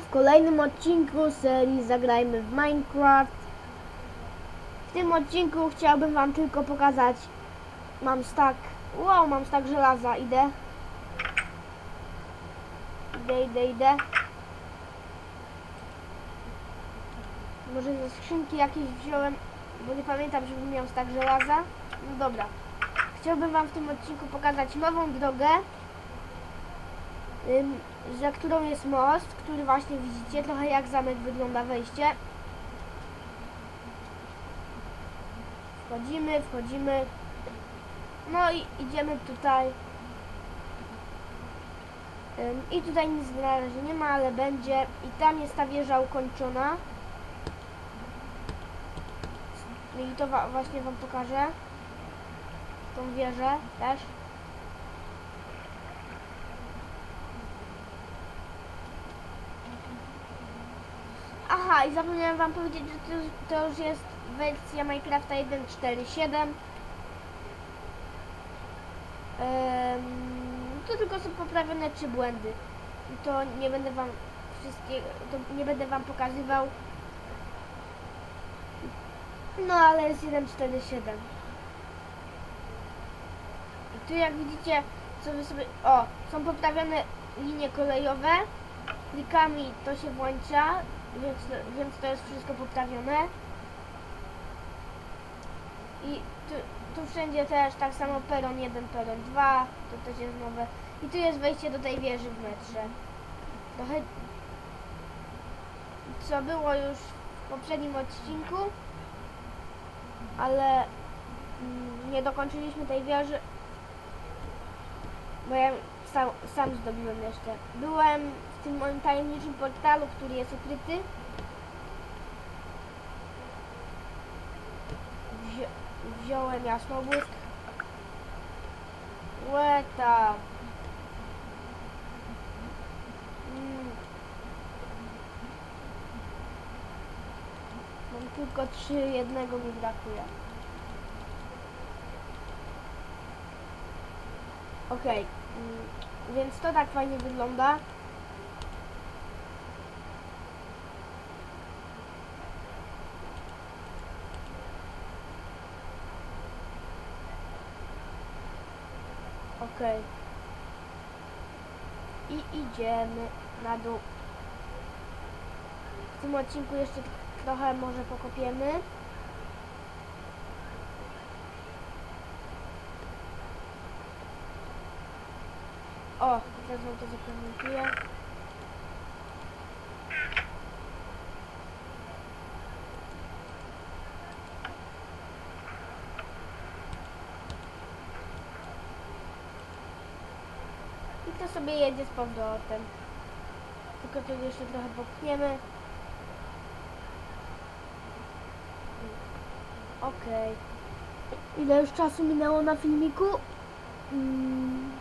W kolejnym odcinku serii Zagrajmy w Minecraft. W tym odcinku chciałbym wam tylko pokazać. Mam stack. Wow, mam stack żelaza. Idę. Idę, idę, idę. Może ze skrzynki jakieś wziąłem, bo nie pamiętam, żebym miał stack żelaza. No dobra. Chciałbym wam w tym odcinku pokazać nową drogę. Za którą jest most, który właśnie widzicie, trochę jak zamek wygląda wejście. Wchodzimy, wchodzimy. No i idziemy tutaj. I tutaj nic na razie nie ma, ale będzie. I tam jest ta wieża ukończona. I to właśnie wam pokażę. Tą wieżę też. Aha, i zapomniałem wam powiedzieć, że to, to już jest wersja Minecrafta 1.4.7. Em, to tylko są poprawione trzy błędy. To nie będę wam wszystkiego, to nie będę wam pokazywał. No ale jest 1.4.7. I tu jak widzicie, co wy sobie, o, są poprawione linie kolejowe. Klikami to się włącza, więc, więc to jest wszystko poprawione. I tu, tu wszędzie też tak samo peron 1, peron 2, to też jest nowe. I tu jest wejście do tej wieży w metrze. Trochę co było już w poprzednim odcinku, ale mm, nie dokończyliśmy tej wieży, bo ja sam, sam zdobiłem jeszcze. Byłem w tym moim tajemniczym portalu, który jest ukryty. Wzi wziąłem jasnobłysk. Łeta. Mm. Mam tylko trzy, jednego mi brakuje. Okej, mm, więc to tak fajnie wygląda. Okej. I idziemy na dół. W tym odcinku jeszcze trochę może pokopiemy. O, teraz wam to zaprezentuję. I to sobie jedzie z powrotem. Tylko to jeszcze trochę popchniemy. Okej. Ile już czasu minęło na filmiku? Mm.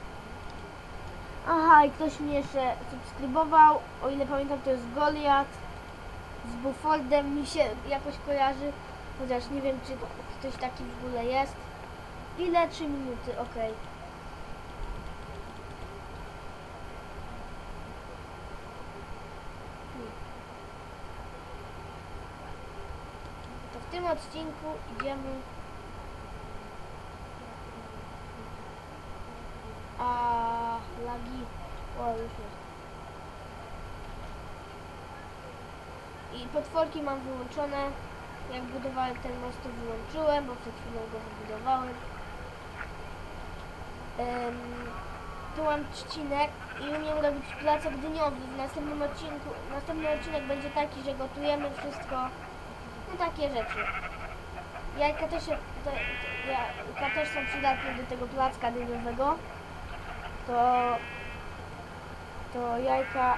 Aha, i ktoś mnie jeszcze subskrybował. O ile pamiętam, to jest Goliat. Z Buffoldem mi się jakoś kojarzy. Chociaż nie wiem, czy ktoś taki w ogóle jest. Ile? 3 minuty, okej. To w tym odcinku idziemy A lagi. O, już jest. I potworki mam wyłączone. Jak budowałem ten most, to wyłączyłem, bo przed chwilą go wybudowałem. Um, tu mam trzcinek i umiem robić placek dyniowy. W następnym odcinku, następny odcinek będzie taki, że gotujemy wszystko. No takie rzeczy. Jajka też, te, jajka też są przydatne do tego placka dyniowego to, to jajka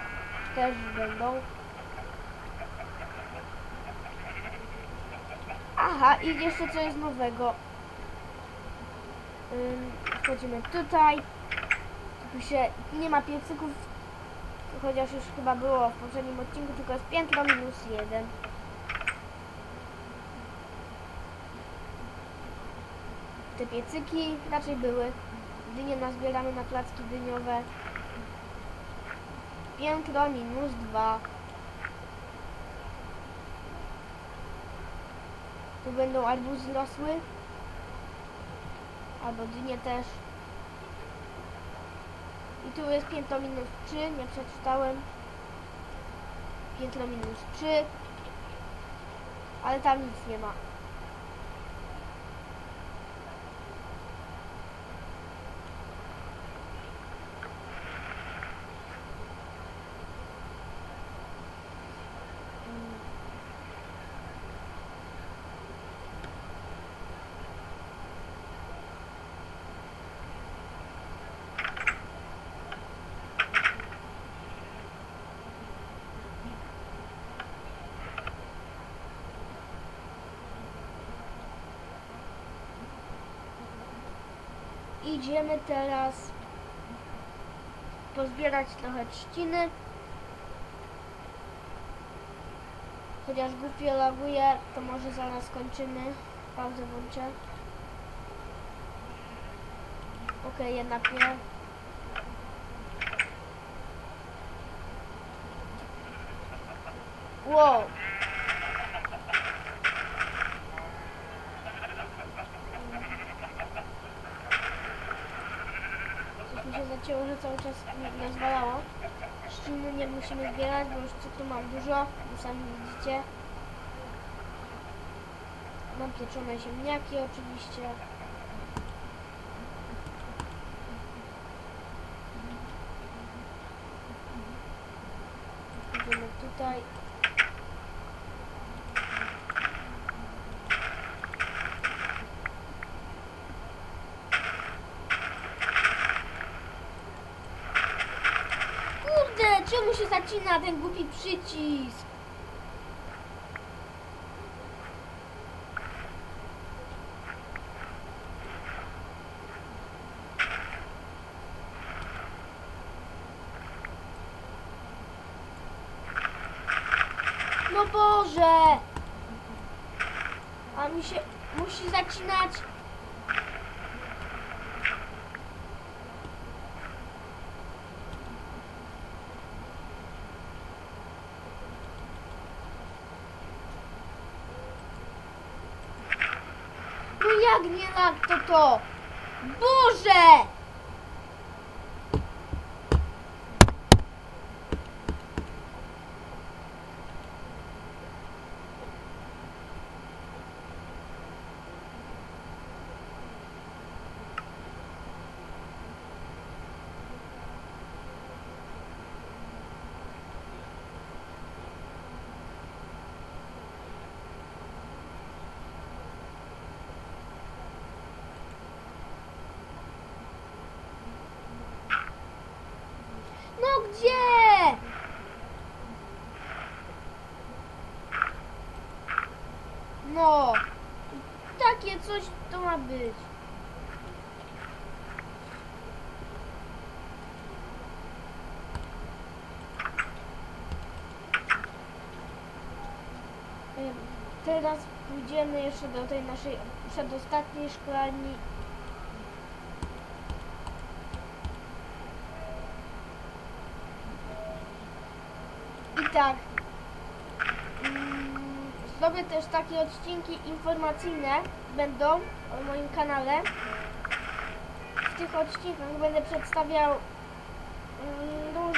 też będą. Aha, i jeszcze co jest nowego. Wchodzimy tutaj. Tu się nie ma piecyków, chociaż już chyba było w poprzednim odcinku, tylko jest piętro minus jeden. Te piecyki raczej były dynie nazbieramy na placki dyniowe. Piętro minus 2. Tu będą arbuzy rosły. Albo dynie też. I tu jest piętro minus 3, nie przeczytałem. Piętro minus 3. Ale tam nic nie ma. Idziemy teraz pozbierać trochę trzciny. Chociaż głupio laguje, to może zaraz kończymy. Pauzę włączę. Okej, jednak nie. Wow. Coś mi się zacięło, że cały czas rozwalało. Trzciny nie musimy zbierać, bo już cukru mam dużo, sami widzicie. Mam pieczone ziemniaki oczywiście. Idziemy tutaj. Czemu się zacina ten głupi przycisk? No Boże! A mi się musi zacinać. No jak nie lag to to? Boże! No gdzie? No. Takie coś to ma być. Teraz pójdziemy jeszcze do tej naszej przedostatniej szklarni I tak. mm, Zrobię też takie odcinki informacyjne będą o moim kanale. W tych odcinkach będę przedstawiał mm, róż...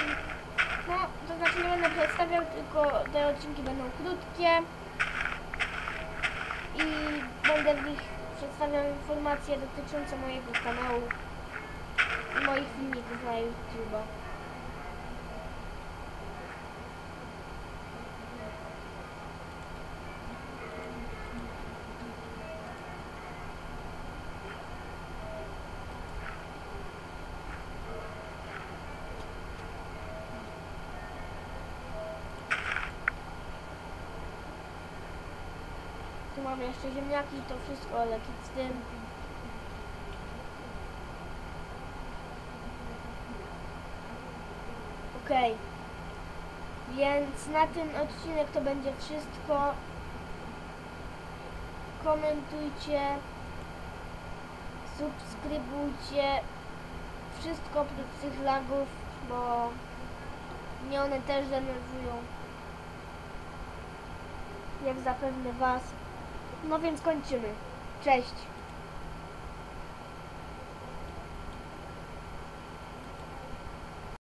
No, to znaczy nie będę przedstawiał, tylko te odcinki będą krótkie. I będę w nich przedstawiał informacje dotyczące mojego kanału i moich filmików na YouTube. Tu mamy jeszcze ziemniaki, to wszystko, ale kit z tym. Okej. Więc na ten odcinek to będzie wszystko. Komentujcie, subskrybujcie. Wszystko oprócz tych lagów, bo mnie one też denerwują. Jak zapewne Was. No więc kończymy. Cześć.